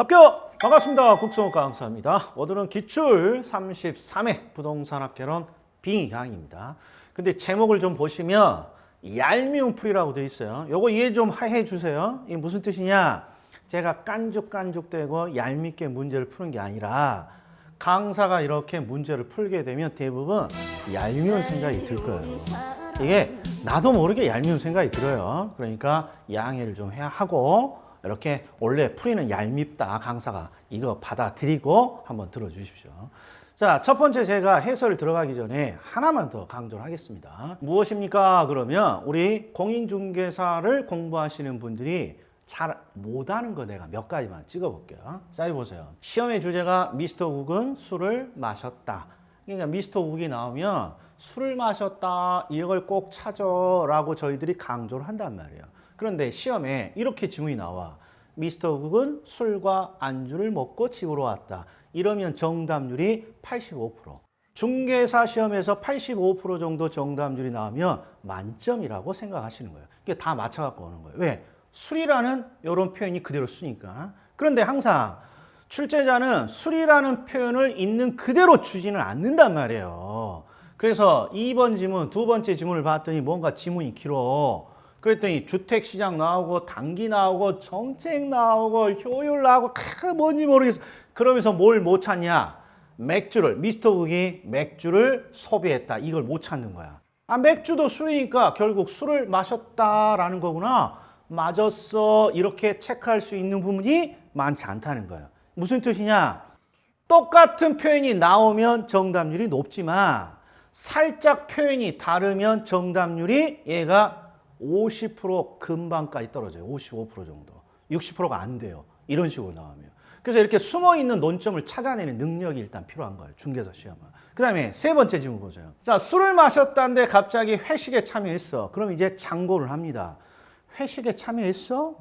합격! 반갑습니다. 국성호 강사입니다. 오늘은 기출 33회 부동산학개론 빙의 강의입니다. 근데 제목을 좀 보시면 얄미운 풀이라고 되어 있어요. 요거 이해 좀 해 주세요. 이게 무슨 뜻이냐? 제가 깐죽깐죽대고 얄밉게 문제를 푸는 게 아니라 강사가 이렇게 문제를 풀게 되면 대부분 얄미운 생각이 들 거예요. 이게 나도 모르게 얄미운 생각이 들어요. 그러니까 양해를 좀 해야 하고 이렇게 원래 풀이는 얄밉다 강사가 이거 받아들이고 한번 들어주십시오. 자, 첫 번째 제가 해설 들어가기 전에 하나만 더 강조를 하겠습니다. 무엇입니까? 그러면 우리 공인중개사를 공부하시는 분들이 잘 못하는 거 내가 몇 가지만 찍어볼게요. 자, 이 보세요. 시험의 주제가 미스터 국은 술을 마셨다. 그러니까 미스터 국이 나오면 술을 마셨다 이걸 꼭 찾아라고 저희들이 강조를 한단 말이에요. 그런데 시험에 이렇게 지문이 나와. 미스터 국은 술과 안주를 먹고 집으로 왔다. 이러면 정답률이 85%. 중개사 시험에서 85% 정도 정답률이 나오면 만점이라고 생각하시는 거예요. 이게 다 맞춰갖고 오는 거예요. 왜? 술이라는 이런 표현이 그대로 쓰니까. 그런데 항상 출제자는 술이라는 표현을 있는 그대로 주지는 않는단 말이에요. 그래서 2번 지문, 두 번째 지문을 봤더니 뭔가 지문이 길어. 그랬더니 주택 시장 나오고 단기 나오고 정책 나오고 효율 나오고 크, 뭔지 모르겠어. 그러면서 뭘 못 찾냐? 맥주를 미스터 국이 맥주를 소비했다. 이걸 못 찾는 거야. 아 맥주도 술이니까 결국 술을 마셨다라는 거구나. 맞았어. 이렇게 체크할 수 있는 부분이 많지 않다는 거예요. 무슨 뜻이냐? 똑같은 표현이 나오면 정답률이 높지만 살짝 표현이 다르면 정답률이 얘가 50% 금방까지 떨어져요. 55% 정도. 60%가 안 돼요. 이런 식으로 나오면. 그래서 이렇게 숨어 있는 논점을 찾아내는 능력이 일단 필요한 거예요. 중개사 시험은. 그 다음에 세 번째 질문 보세요. 자, 술을 마셨다는데 갑자기 회식에 참여했어. 그럼 이제 장고를 합니다. 회식에 참여했어?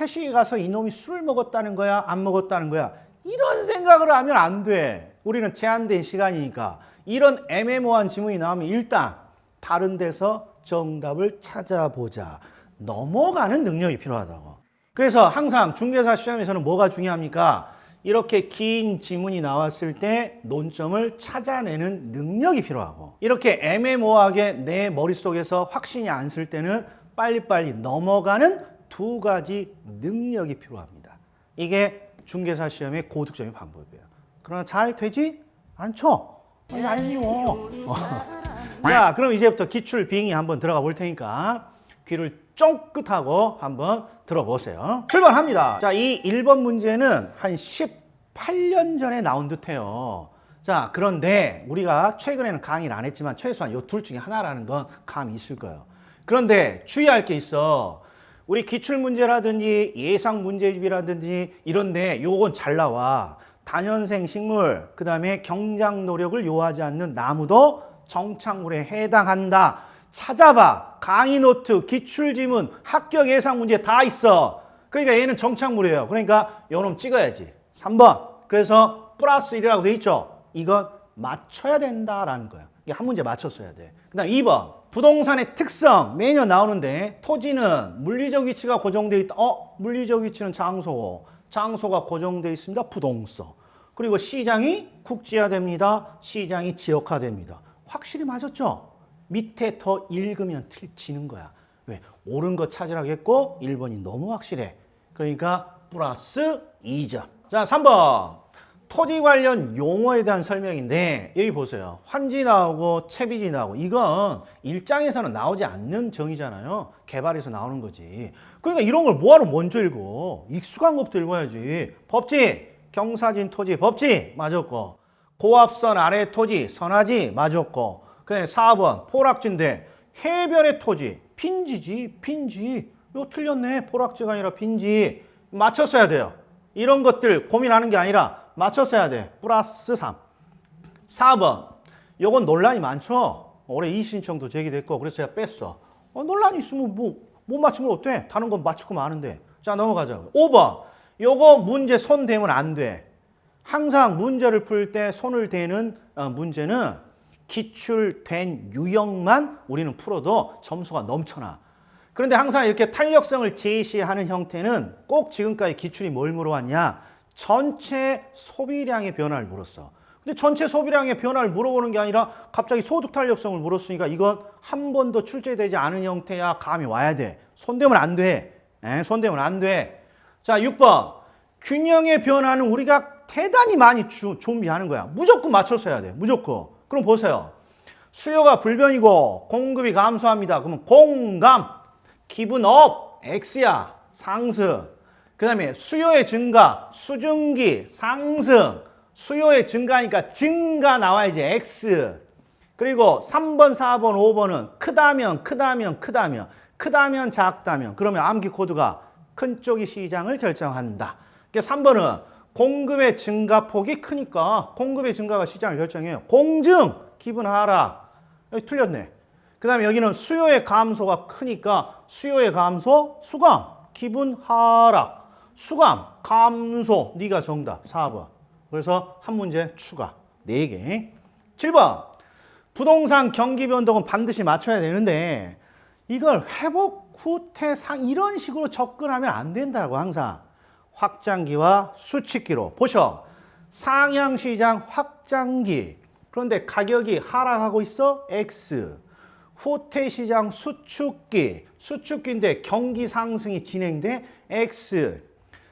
회식에 가서 이놈이 술을 먹었다는 거야? 안 먹었다는 거야? 이런 생각을 하면 안 돼. 우리는 제한된 시간이니까. 이런 애매모호한 지문이 나오면 일단 다른 데서 정답을 찾아보자. 넘어가는 능력이 필요하다고. 그래서 항상 중개사 시험에서는 뭐가 중요합니까? 이렇게 긴 지문이 나왔을 때 논점을 찾아내는 능력이 필요하고 이렇게 애매모호하게 내 머릿속에서 확신이 안 쓸 때는 빨리빨리 넘어가는 두 가지 능력이 필요합니다. 이게 중개사 시험의 고득점의 방법이에요. 그러나 잘 되지 않죠? 아니요. 자, 그럼 이제부터 기출 빙의 한번 들어가 볼 테니까 귀를 쫑긋하고 한번 들어보세요. 출발합니다. 자, 이 1번 문제는 한 18년 전에 나온 듯해요. 자, 그런데 우리가 최근에는 강의를 안 했지만 최소한 이 둘 중에 하나라는 건 감이 있을 거예요. 그런데 주의할 게 있어. 우리 기출 문제라든지 예상 문제집이라든지 이런데 요건 잘 나와. 단연생 식물, 그 다음에 경장 노력을 요하지 않는 나무도 정착물에 해당한다. 찾아봐. 강의 노트, 기출 지문, 합격 예상 문제 다 있어. 그러니까 얘는 정착물이에요. 그러니까 요놈 찍어야지. 3번. 그래서 플러스 1이라고 돼 있죠. 이건 맞춰야 된다라는 거야. 이게 한 문제 맞췄어야 돼. 그 다음 2번. 부동산의 특성 매년 나오는데 토지는 물리적 위치가 고정돼 있다. 어? 물리적 위치는 장소. 장소가 고정돼 있습니다. 부동성. 그리고 시장이 국지화됩니다. 시장이 지역화됩니다. 확실히 맞았죠? 밑에 더 읽으면 틀 지는 거야. 왜? 옳은 거 찾으라고 했고 1번이 너무 확실해. 그러니까 플러스 2점. 자, 3번. 토지 관련 용어에 대한 설명인데 여기 보세요. 환지 나오고 채비지 나오고 이건 일장에서는 나오지 않는 정의잖아요. 개발에서 나오는 거지. 그러니까 이런 걸 뭐하러 먼저 읽어? 익숙한 것부터 읽어야지. 법지, 경사진 토지, 법지 맞았고 고압선 아래 토지, 선하지 맞았고 그다음에 4번 포락지인데 해변의 토지, 빈지지, 빈지. 이거 틀렸네. 포락지가 아니라 빈지. 맞췄어야 돼요. 이런 것들 고민하는 게 아니라 맞췄어야 돼. 플러스 3. 4번. 요건 논란이 많죠. 올해 이신청도 제기됐고 그래서 제가 뺐어. 어, 논란이 있으면 뭐 못 맞추면 어때? 다른 건 맞추고 마는데. 자 넘어가자고. 5번. 요거 문제 손 대면 안 돼. 항상 문제를 풀 때 손을 대는 어, 문제는 기출된 유형만 우리는 풀어도 점수가 넘쳐나. 그런데 항상 이렇게 탄력성을 제시하는 형태는 꼭 지금까지 기출이 뭘 물어왔냐? 전체 소비량의 변화를 물었어. 근데 전체 소비량의 변화를 물어보는 게 아니라 갑자기 소득 탄력성을 물었으니까 이건 한 번도 출제되지 않은 형태야 감이 와야 돼. 손대면 안 돼. 에? 손대면 안 돼. 자, 6번. 균형의 변화는 우리가 대단히 많이 주, 좀비하는 거야. 무조건 맞춰서 해야 돼. 무조건. 그럼 보세요. 수요가 불변이고 공급이 감소합니다. 그러면 공감, 기분 업, X야. 상승. 그 다음에 수요의 증가, 수증기, 상승. 수요의 증가니까 증가 나와야지 X. 그리고 3번, 4번, 5번은 크다면, 크다면, 크다면, 크다면, 작다면. 그러면 암기 코드가 큰 쪽이 시장을 결정한다. 그러니까 3번은 공급의 증가폭이 크니까 공급의 증가가 시장을 결정해요. 공증, 기분 하락. 여기 틀렸네. 그 다음에 여기는 수요의 감소가 크니까 수요의 감소, 수감, 기분 하락. 수감, 감소. 네가 정답. 4번. 그래서 한 문제 추가. 4개. 7번. 부동산 경기 변동은 반드시 맞춰야 되는데 이걸 회복 후퇴 상 이런 식으로 접근하면 안 된다고 항상. 확장기와 수치기로 보셔. 상향 시장 확장기. 그런데 가격이 하락하고 있어? X. 후퇴 시장 수축기. 수축기인데 경기 상승이 진행돼? X.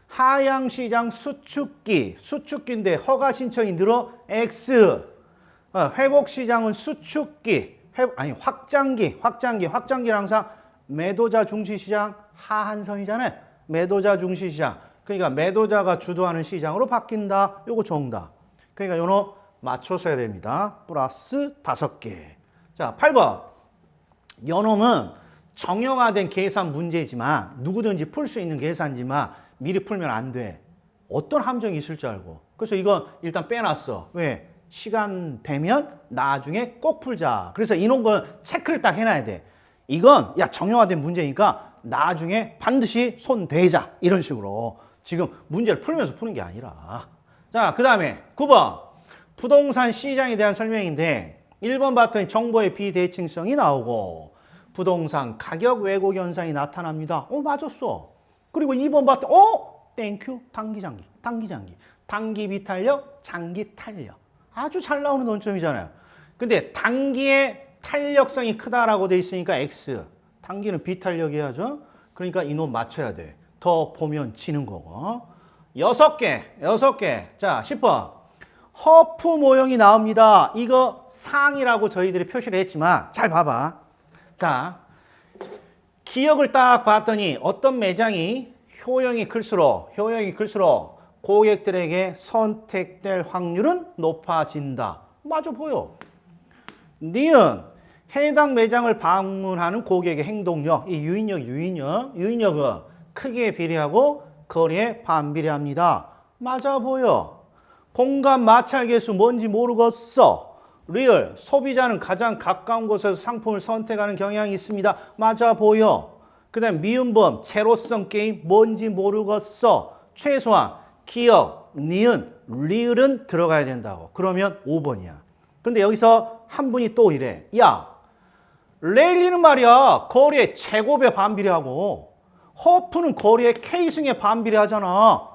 하향 시장 수축기. 수축기인데 허가 신청이 늘어? X. 어, 회복 시장은 수축기. 회, 아니 확장기. 확장기. 확장기는 항상 매도자 중시 시장 하한선이잖아요. 매도자 중시 시장. 그러니까 매도자가 주도하는 시장으로 바뀐다. 요거 정답. 그러니까 요거 맞춰서 해야 됩니다. 플러스 다섯 개. 자, 8번. 연홍은 정형화된 계산 문제지만 누구든지 풀 수 있는 계산이지만 미리 풀면 안 돼. 어떤 함정이 있을 줄 알고. 그래서 이건 일단 빼놨어. 왜? 시간 되면 나중에 꼭 풀자. 그래서 이런 건 체크를 딱 해놔야 돼. 이건 야 정형화된 문제니까 나중에 반드시 손 대자. 이런 식으로. 지금 문제를 풀면서 푸는 게 아니라. 자, 그 다음에 9번. 부동산 시장에 대한 설명인데 1번 봤더니 정보의 비대칭성이 나오고 부동산 가격 왜곡 현상이 나타납니다. 어, 맞았어. 그리고 2번 봤더니 어, 땡큐. 단기 장기. 단기 장기. 단기 비탄력, 장기 탄력. 아주 잘 나오는 논점이잖아요. 근데 단기의 탄력성이 크다라고 돼 있으니까 X. 단기는 비탄력 해야죠. 그러니까 이놈 맞춰야 돼. 더 보면 지는 거고. 여섯 개, 여섯 개. 자, 10번. 허프 모형이 나옵니다. 이거 상이라고 저희들이 표시를 했지만 잘 봐봐. 자, 기억을 딱 봤더니 어떤 매장이 효용이 클수록 효용이 클수록 고객들에게 선택될 확률은 높아진다. 맞아 보여. 니은 해당 매장을 방문하는 고객의 행동력, 이 유인력, 유인력, 유인력은 크기에 비례하고 거리에 반비례합니다. 맞아 보여. 공간 마찰 개수 뭔지 모르겠어. 리얼 소비자는 가장 가까운 곳에서 상품을 선택하는 경향이 있습니다. 맞아 보여. 그 다음 미음범 제로성 게임 뭔지 모르겠어. 최소한 기억, 니은, 리을은 들어가야 된다고. 그러면 5번이야. 그런데 여기서 한 분이 또 이래. 야, 레일리는 말이야. 거리의 제곱에 반비례하고 허프는 거리의 K승에 반비례하잖아.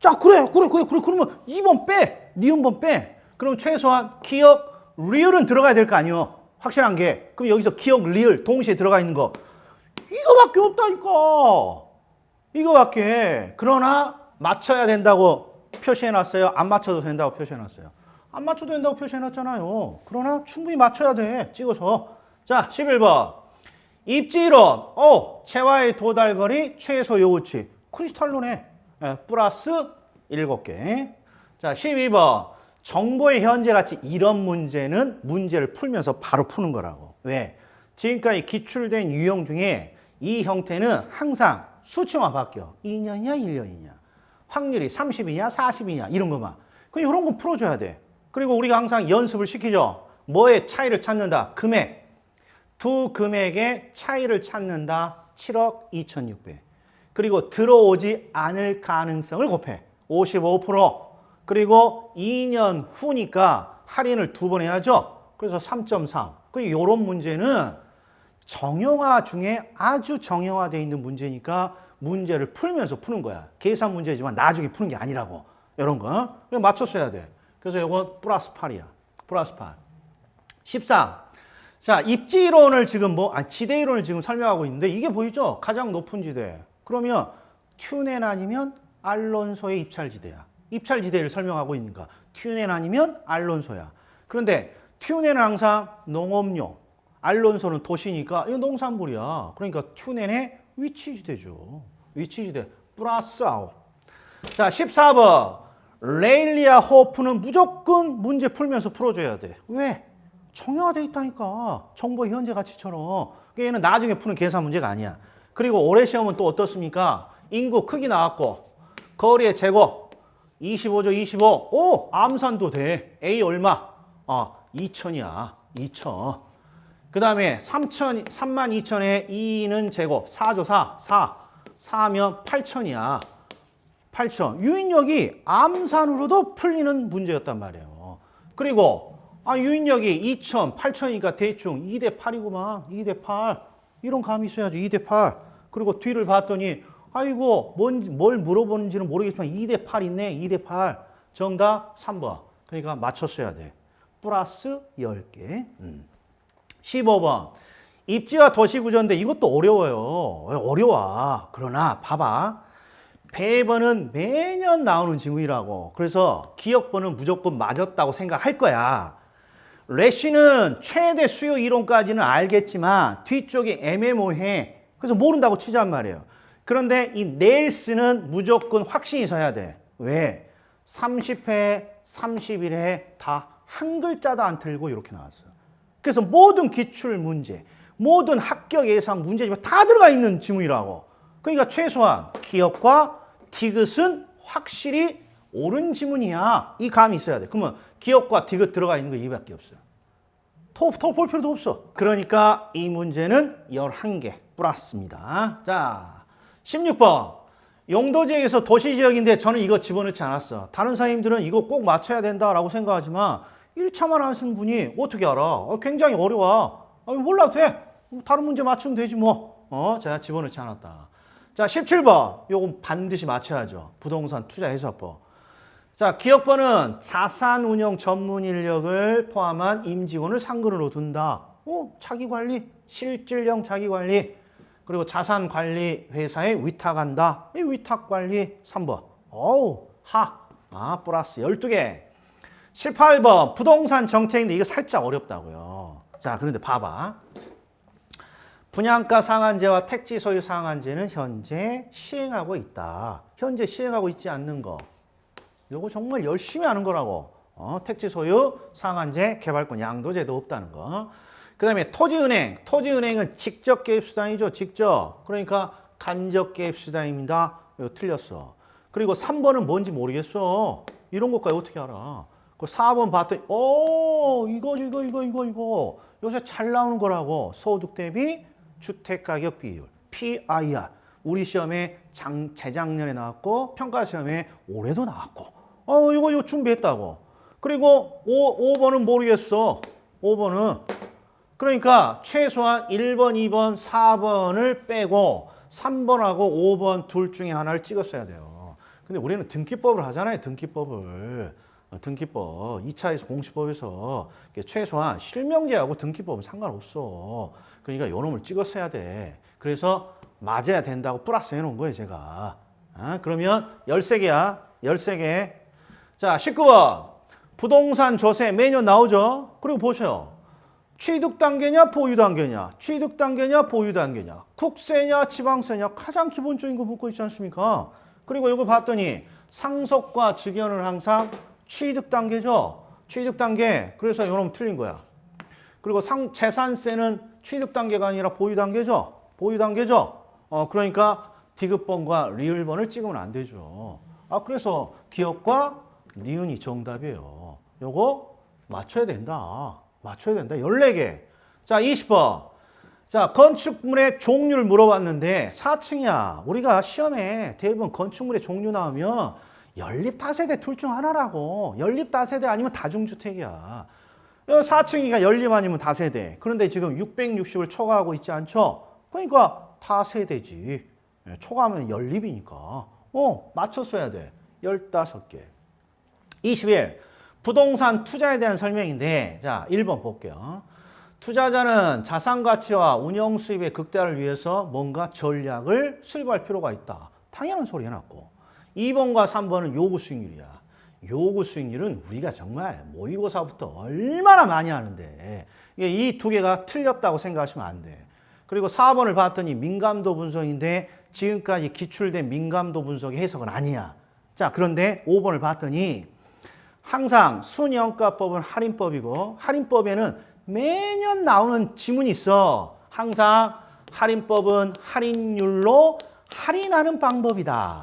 자, 그래, 그래, 그래, 그래. 그러면 2번 빼. 니은 번 빼. 그럼 최소한 기억, 리을은 들어가야 될 거 아니요. 확실한 게. 그럼 여기서 기억, 리을 동시에 들어가 있는 거. 이거밖에 없다니까. 이거밖에. 그러나 맞춰야 된다고 표시해놨어요. 안 맞춰도 된다고 표시해놨어요. 안 맞춰도 된다고 표시해놨잖아요. 그러나 충분히 맞춰야 돼. 찍어서. 자, 11번. 입지이론. 어, 체와의 도달거리 최소 요구치. 크리스탈로네. 예, 플러스 7개. 자, 12번. 정보의 현재 가치 이런 문제는 문제를 풀면서 바로 푸는 거라고. 왜? 지금까지 기출된 유형 중에 이 형태는 항상 수치만 바뀌어. 2년이냐, 1년이냐. 확률이 30이냐, 40이냐, 이런 것만. 그 이런 거 풀어줘야 돼. 그리고 우리가 항상 연습을 시키죠. 뭐의 차이를 찾는다? 금액. 두 금액의 차이를 찾는다. 7억 2,600. 그리고 들어오지 않을 가능성을 곱해. 55%. 그리고 2년 후니까 할인을 두 번 해야죠. 그래서 3.3. 그 이런 문제는 정형화 중에 아주 정형화되어 있는 문제니까 문제를 풀면서 푸는 거야. 계산 문제지만 나중에 푸는 게 아니라고. 이런 거. 맞췄어야 돼. 그래서 이건 플러스 8이야. 플러스 8. 14. 자, 입지론을 지금 뭐, 아, 지대이론을 지금 설명하고 있는데 이게 보이죠? 가장 높은 지대. 그러면 튜넨 아니면 알론소의 입찰지대야. 입찰지대를 설명하고 있는가. 튜넨 아니면 알론소야. 그런데 튜넨은 항상 농업용, 알론소는 도시니까 이거 농산물이야. 그러니까 튜넨의 위치지대죠. 위치지대. 플러스 아웃. 자, 14번. 레일리아 호프는 무조건 문제 풀면서 풀어줘야 돼. 왜? 정형화돼 있다니까. 정보 현재 가치처럼. 그러니까 얘는 나중에 푸는 계산 문제가 아니야. 그리고 올해 시험은 또 어떻습니까? 인구 크기 나왔고, 거리의 제곱, 25죠, 25. 오, 암산도 돼. A 얼마? 아, 2천이야. 2천. 그 다음에 3천, 3만 2천에 2는 제곱. 4죠, 4. 4. 4면 8천이야. 8천. 유인력이 암산으로도 풀리는 문제였단 말이에요. 그리고 아 유인력이 2천, 8천이니까 대충 2대 8이구만. 2대 8. 이런 감이 있어야지. 2대 8. 그리고 뒤를 봤더니 아이고 뭔, 뭘 물어보는지는 모르겠지만 2대 8 있네. 2대 8. 정답 3번. 그러니까 맞췄어야 돼. 플러스 10개. 음. 15번. 입지와 도시 구조인데 이것도 어려워요. 어려워. 그러나 봐봐. 배번은 매년 나오는 지문이라고. 그래서 기억번은 무조건 맞았다고 생각할 거야. 레시는 최대 수요 이론까지는 알겠지만 뒤쪽이 애매모호해. 그래서 모른다고 치자는 말이에요. 그런데 이 넬스는 무조건 확신이 서야 돼. 왜? 30회, 31회 다 한 글자도 안 틀고 이렇게 나왔어요. 그래서 모든 기출 문제, 모든 합격 예상 문제집에 다 들어가 있는 지문이라고. 그러니까 최소한 기억과 디귿은 확실히 옳은 지문이야. 이 감이 있어야 돼. 그러면 기억과 디귿 들어가 있는 거 이밖에 없어요. 더볼 필요도 없어. 그러니까 이 문제는 11개 플러스입니다. 자, 16번. 용도지역에서 도시지역인데 저는 이거 집어넣지 않았어. 다른 선생님들은 이거 꼭 맞춰야 된다라고 생각하지만 1차만 하시는 분이 어떻게 알아? 어, 굉장히 어려워. 아, 몰라도 돼. 다른 문제 맞추면 되지 뭐. 어, 제가 집어넣지 않았다. 자, 17번. 요건 반드시 맞춰야죠. 부동산 투자 해소법. 자, 기업번은 자산 운영 전문 인력을 포함한 임직원을 상근으로 둔다. 어, 자기 관리, 실질형 자기 관리. 그리고 자산 관리 회사에 위탁한다. 이 위탁 관리 3번. 어우, 하. 아, 플러스 12개. 18번. 부동산 정책인데 이거 살짝 어렵다고요. 자, 그런데 봐봐. 분양가 상한제와 택지 소유 상한제는 현재 시행하고 있다. 현재 시행하고 있지 않는 거. 요거 정말 열심히 하는 거라고. 어, 택지 소유 상한제 개발권 양도제도 없다는 거. 그 다음에 토지은행. 토지은행은 직접 개입 수단이죠. 직접. 그러니까 간접 개입 수단입니다. 이거 틀렸어. 그리고 3번은 뭔지 모르겠어. 이런 것까지 어떻게 알아? 그 4번 봤더니 오 이거 이거 이거 이거 이거 요새 잘 나오는 거라고 소득 대비 주택 가격 비율 PIR 우리 시험에 장, 재작년에 나왔고 평가 시험에 올해도 나왔고 어 이거 이거 준비했다고 그리고 5, 5번은 모르겠어 5번은 그러니까 최소한 1번, 2번, 4번을 빼고 3번하고 5번 둘 중에 하나를 찍었어야 돼요. 근데 우리는 등기법을 하잖아요. 등기법을. 어, 등기법 2차에서 공시법에서 최소한 실명제하고 등기법은 상관없어. 그러니까 요놈을 찍었어야 돼. 그래서 맞아야 된다고 플러스 해놓은 거예요, 제가. 아, 그러면 13개야. 13개. 자, 19번. 부동산 조세 매년 나오죠? 그리고 보세요. 취득 단계냐 보유 단계냐 취득 단계냐 보유 단계냐 국세냐 지방세냐 가장 기본적인 거 묻고 있지 않습니까 그리고 이거 봤더니 상속과 즉연은 항상 취득 단계죠 취득 단계 그래서 이놈 틀린 거야 그리고 상 재산세는 취득 단계가 아니라 보유 단계죠 보유 단계죠 어 그러니까 디귿번과 리을번을 찍으면 안 되죠 아 그래서 기업과 니은이 정답이에요 요거 맞춰야 된다 맞춰야 된다. 14개. 자, 20번. 자, 건축물의 종류를 물어봤는데 4층이야. 우리가 시험에 대부분 건축물의 종류 나오면 연립 다세대 둘 중 하나라고. 연립 다세대 아니면 다중주택이야. 4층이가 연립 아니면 다세대. 그런데 지금 660을 초과하고 있지 않죠? 그러니까 다세대지. 예, 초과하면 연립이니까. 어, 맞췄어야 돼. 15개. 21. 부동산 투자에 대한 설명인데, 자, 1번 볼게요. 투자자는 자산 가치와 운영 수입의 극대화를 위해서 뭔가 전략을 수립할 필요가 있다. 당연한 소리 해놨고. 2번과 3번은 요구 수익률이야. 요구 수익률은 우리가 정말 모의고사부터 얼마나 많이 하는데 이 두 개가 틀렸다고 생각하시면 안 돼. 그리고 4번을 봤더니 민감도 분석인데 지금까지 기출된 민감도 분석의 해석은 아니야. 자, 그런데 5번을 봤더니 항상 순영가법은 할인법이고 할인법에는 매년 나오는 지문이 있어. 항상 할인법은 할인율로 할인하는 방법이다.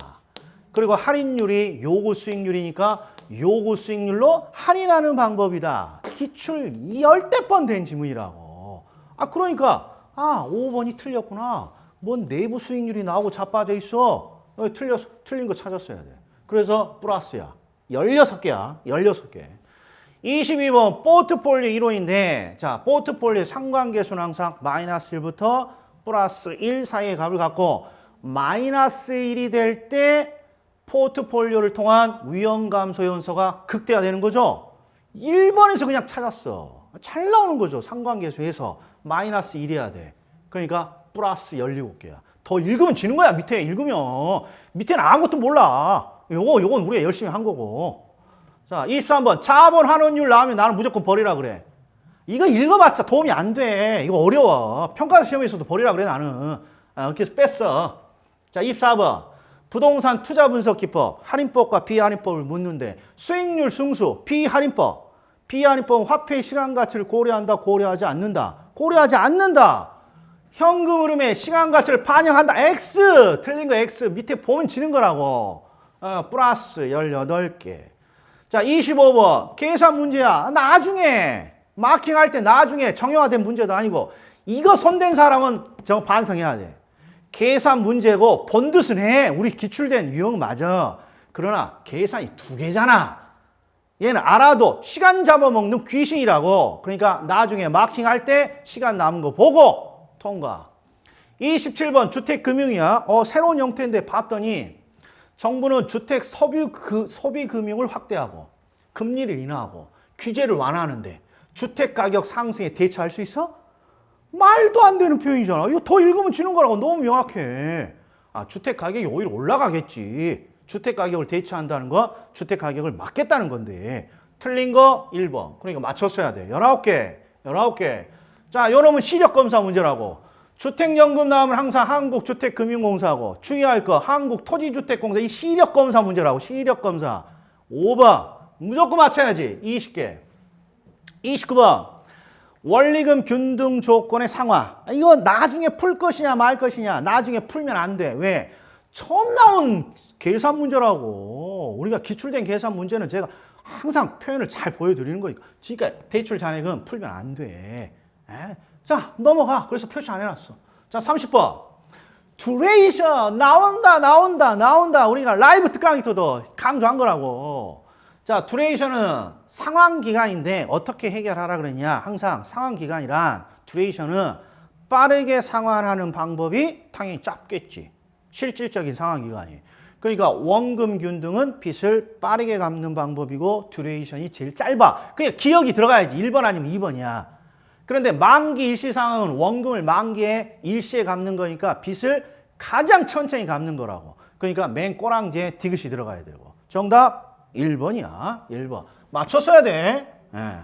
그리고 할인율이 요구 수익률이니까 요구 수익률로 할인하는 방법이다. 기출 열대 번 된 지문이라고. 아 그러니까 아 5번이 틀렸구나. 뭔 내부 수익률이 나오고 자빠져 있어. 어, 틀렸 틀린 거 찾았어야 돼. 그래서 플러스야. 16개야. 16개. 22번 포트폴리오 이론인데 자 포트폴리오 상관계수는 항상 마이너스 1부터 플러스 1 사이의 값을 갖고 마이너스 1이 될 때 포트폴리오를 통한 위험 감소 연소가 극대화되는 거죠. 1번에서 그냥 찾았어. 잘 나오는 거죠. 상관계수에서 마이너스 1이어야 돼. 그러니까 플러스 17개야. 더 읽으면 지는 거야. 밑에 읽으면. 밑에는 아무것도 몰라. 요거 요건 우리가 열심히 한 거고. 자, 23번. 자본 환원율 나오면 나는 무조건 버리라 그래. 이거 읽어봤자 도움이 안 돼. 이거 어려워. 평가 시험에서도 버리라 그래, 나는. 아, 해서 뺐어. 자, 24번. 부동산 투자 분석 기법, 할인법과 비할인법을 묻는데 수익률 승수, 비할인법. 비할인법은 화폐의 시간 가치를 고려한다, 고려하지 않는다. 고려하지 않는다. 현금 흐름의 시간 가치를 반영한다. X! 틀린 거 X. 밑에 보면 지는 거라고. 어, 플러스 18개. 자, 25번. 계산 문제야. 나중에. 마킹할 때 나중에 정형화된 문제도 아니고. 이거 손댄 사람은 저 반성해야 돼. 계산 문제고 본드는 해. 우리 기출된 유형 맞아. 그러나 계산이 두 개잖아. 얘는 알아도 시간 잡아먹는 귀신이라고. 그러니까 나중에 마킹할 때 시간 남은 거 보고 통과. 27번 주택금융이야. 어, 새로운 형태인데 봤더니 정부는 주택 소비, 그, 소비 금융을 확대하고 금리를 인하하고 규제를 완화하는데 주택 가격 상승에 대처할 수 있어? 말도 안 되는 표현이잖아. 이거 더 읽으면 지는 거라고 너무 명확해. 아, 주택 가격이 오히려 올라가겠지. 주택 가격을 대처한다는 거 주택 가격을 막겠다는 건데 틀린 거 1번. 그러니까 맞췄어야 돼. 19개. 19개. 자, 요놈은 시력 검사 문제라고. 주택연금 나오면 항상 한국주택금융공사하고注意할 거 한국토지주택공사 이 시력 검사 문제라고 시력 검사 5번 무조건 맞춰야지 20개 29번 원리금 균등 조건의 상하 이거 나중에 풀 것이냐 말 것이냐 나중에 풀면 안 돼 왜 처음 나온 계산 문제라고 우리가 기출된 계산 문제는 제가 항상 표현을 잘 보여드리는 거니까 그러니까 대출 잔액은 풀면 안돼 자, 넘어가. 그래서 표시 안 해놨어. 자, 30번. duration. 나온다, 나온다, 나온다. 우리가 라이브 특강에서도 강조한 거라고. 자, duration은 상황 기간인데 어떻게 해결하라 그랬냐. 항상 상황 기간이란 duration은 빠르게 상환하는 방법이 당연히 짧겠지. 실질적인 상황 기간이. 그러니까 원금 균 등은 빚을 빠르게 갚는 방법이고 듀레이션이 제일 짧아. 그러니까 기억이 들어가야지. 1번 아니면 2번이야. 그런데 만기 일시 상황은 원금을 만기에 일시에 갚는 거니까 빚을 가장 천천히 갚는 거라고. 그러니까 맨 꼬랑지에 디귿이 들어가야 되고. 정답 1번이야. 1번. 맞췄어야 돼. 예.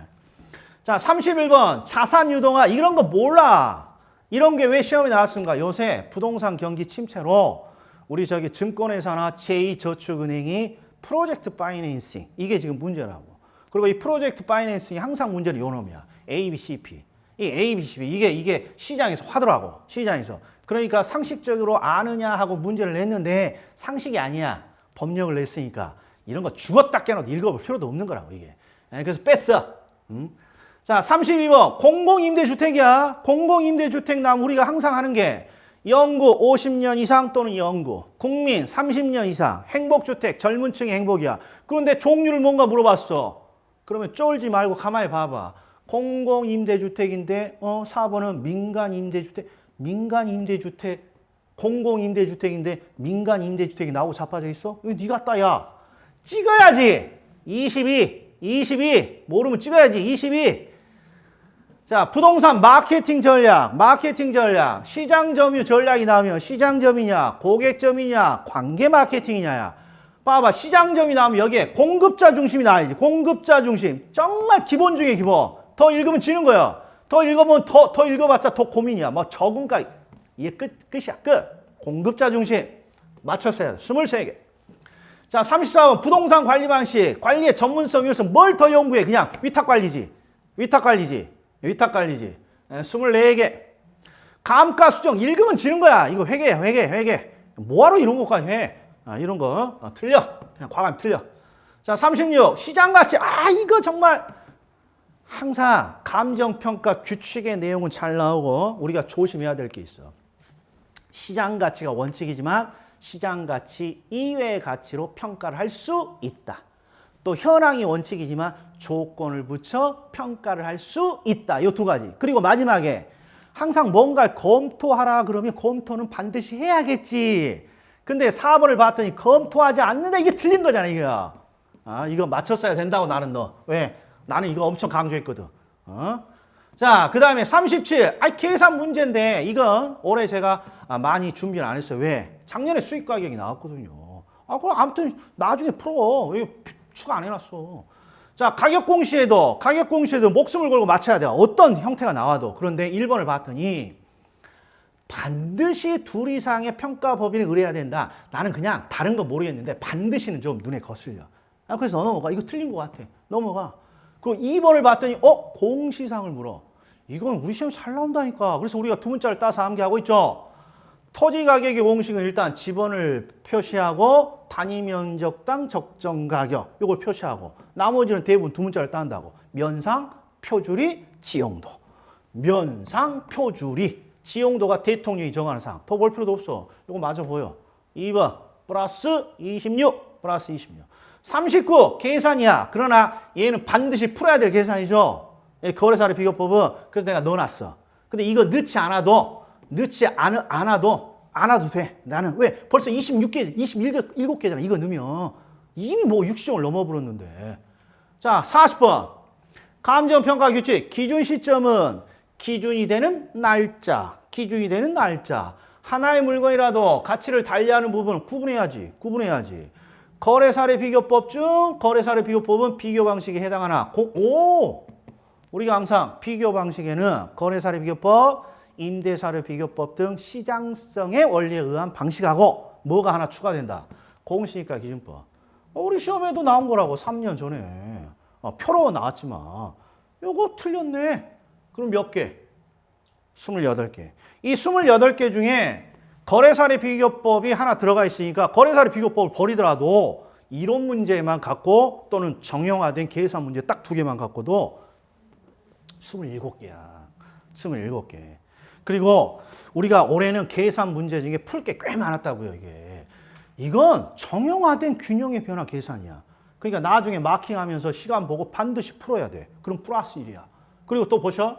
자, 31번. 자산 유동화. 이런 거 몰라. 이런 게 왜 시험에 나왔습니까? 요새 부동산 경기 침체로 우리 저기 증권회사나 제2저축은행이 프로젝트 파이낸싱. 이게 지금 문제라고. 그리고 이 프로젝트 파이낸싱이 항상 문제는 요 놈이야. A, B, C, P. 이 A, B, C, P 이게 이게 시장에서 하더라고 시장에서 그러니까 상식적으로 아느냐 하고 문제를 냈는데 상식이 아니야 법령을 냈으니까 이런 거 죽었다 깨놓고 읽어볼 필요도 없는 거라고 이게 예, 그래서 뺐어 음? 자 32번. 공공임대주택이야. 공공임대주택 남 우리가 항상 하는 게 영구 50년 이상 또는 영구. 국민 30년 이상. 행복주택 젊은 층의 행복이야. 그런데 종류를 뭔가 물어봤어. 그러면 쫄지 말고 가만히 봐봐. 공공 임대주택인데 어 4번은 민간 임대주택 민간 임대주택 공공 임대주택인데 민간 임대주택이 나오고 자빠져 있어? 이거 네가 따야. 찍어야지. 22, 22. 모르면 찍어야지. 22. 자, 부동산 마케팅 전략, 마케팅 전략, 시장 점유 전략이 나오면 시장 점이냐, 고객 점이냐, 관계 마케팅이냐야. 봐봐, 시장 점이 나오면 여기에 공급자 중심이 나와야지. 공급자 중심. 정말 기본 중에 기본. 더 읽으면 지는 거야. 더 읽으면 더, 더 읽어봤자 더 고민이야. 뭐 적은가. 이게 끝, 끝이야. 끝. 공급자 중심. 맞췄어야 돼. 23개. 자, 34번 부동산 관리 방식, 관리의 전문성 위해서 뭘더 연구해? 그냥 위탁 관리지. 위탁 관리지. 위탁 관리지. 예, 24개. 감가 수정 읽으면 지는 거야. 이거 회계, 회계, 회계. 뭐하러 이런 것까지 해? 아, 이런 거 어, 틀려. 그냥 과감 틀려. 자, 36. 시장 가치. 아, 이거 정말 항상 감정 평가 규칙의 내용은 잘 나오고 우리가 조심해야 될 게 있어. 시장 가치가 원칙이지만 시장 가치 이외의 가치로 평가를 할 수 있다. 또 현황이 원칙이지만 조건을 붙여 평가를 할 수 있다. 이 두 가지. 그리고 마지막에 항상 뭔가를 검토하라 그러면 검토는 반드시 해야겠지. 근데 4번을 봤더니 검토하지 않는다. 이게 틀린 거잖아, 이거. 아, 이거 맞췄어야 된다고 나는 너. 왜? 나는 이거 엄청 강조했거든. 어? 자, 그 다음에 37. 아, 계산 문제인데, 이건 올해 제가 아, 많이 준비를 안 했어요. 왜? 작년에 수익 가격이 나왔거든요. 아, 그럼 아무튼 나중에 풀어. 추가 안 해놨어. 자, 가격 공시에도, 가격 공시에도 목숨을 걸고 맞춰야 돼. 어떤 형태가 나와도. 그런데 1번을 봤더니, 반드시 둘 이상의 평가 법인에 의뢰해야 된다. 나는 그냥 다른 거 모르겠는데 반드시는 좀 눈에 거슬려. 아, 그래서 넘어가. 이거 틀린 것 같아. 넘어가. 그리고 2번을 봤더니 어? 공시상을 물어. 이건 우리 시험 잘 나온다니까. 그래서 우리가 두 문자를 따서 암기하고 있죠. 토지 가격의 공식은 일단 지번을 표시하고 단위 면적당 적정 가격 이걸 표시하고 나머지는 대부분 두 문자를 딴다고. 면상, 표준이, 지용도. 면상, 표준이. 지용도가 대통령이 정하는 상. 더볼 필요도 없어. 이거 맞아 보여. 2번 플러스 26 플러스 26. 39 계산이야. 그러나 얘는 반드시 풀어야 될 계산이죠. 예, 거래사례 비교법은 그래서 내가 넣어놨어. 근데 이거 넣지 않아도 넣지 않, 않아도 않아도 돼. 나는 왜 벌써 26개, 27개잖아. 이거 넣으면 이미 뭐 60점을 넘어버렸는데. 자, 40번. 감정평가 규칙. 기준 시점은 기준이 되는 날짜. 기준이 되는 날짜. 하나의 물건이라도 가치를 달리하는 부분은 구분해야지. 구분해야지. 거래사례 비교법 중 거래사례 비교법은 비교 방식에 해당하나. 고, 오! 우리가 항상 비교 방식에는 거래사례 비교법, 임대사례 비교법 등 시장성의 원리에 의한 방식하고 뭐가 하나 추가된다. 공시니까 기준법. 어, 우리 시험에도 나온 거라고 3년 전에. 어, 표로 나왔지만 요거 틀렸네. 그럼 몇 개? 28개. 이 28개 중에 거래사례 비교법이 하나 들어가 있으니까 거래사례 비교법을 버리더라도 이론 문제만 갖고 또는 정형화된 계산 문제 딱 두 개만 갖고도 27개야. 27개. 그리고 우리가 올해는 계산 문제 중에 풀 게 꽤 많았다고요, 이게. 이건 정형화된 균형의 변화 계산이야. 그러니까 나중에 마킹하면서 시간 보고 반드시 풀어야 돼. 그럼 플러스 1이야. 그리고 또 보셔.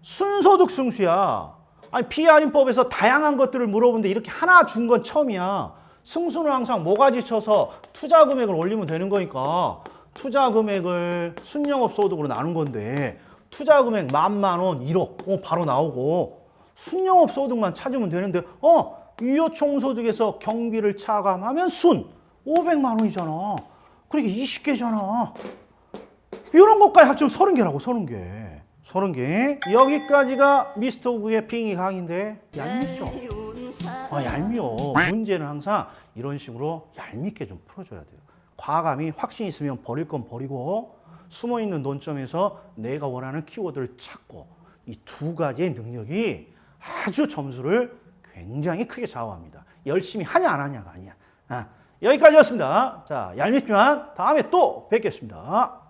순소득 승수야. 아니, 피할인법에서 다양한 것들을 물어보는데 이렇게 하나 준 건 처음이야. 승수는 항상 모가지 쳐서 투자 금액을 올리면 되는 거니까 투자 금액을 순영업 소득으로 나눈 건데 투자 금액 만만 원, 1억 어, 바로 나오고 순영업 소득만 찾으면 되는데 어 유효 총 소득에서 경비를 차감하면 순 500만 원이잖아. 그러니까 20개잖아. 이런 것까지 합치면 30개라고 30개. 30개. 여기까지가 미스터 구의 빙의 강의인데 얄밉죠? 아, 얄미워. 문제는 항상 이런 식으로 얄밉게 좀 풀어줘야 돼요. 과감히 확신 있으면 버릴 건 버리고 숨어 있는 논점에서 내가 원하는 키워드를 찾고 이 두 가지의 능력이 아주 점수를 굉장히 크게 좌우합니다. 열심히 하냐 안 하냐가 아니야. 아, 여기까지였습니다. 자, 얄밉지만 다음에 또 뵙겠습니다.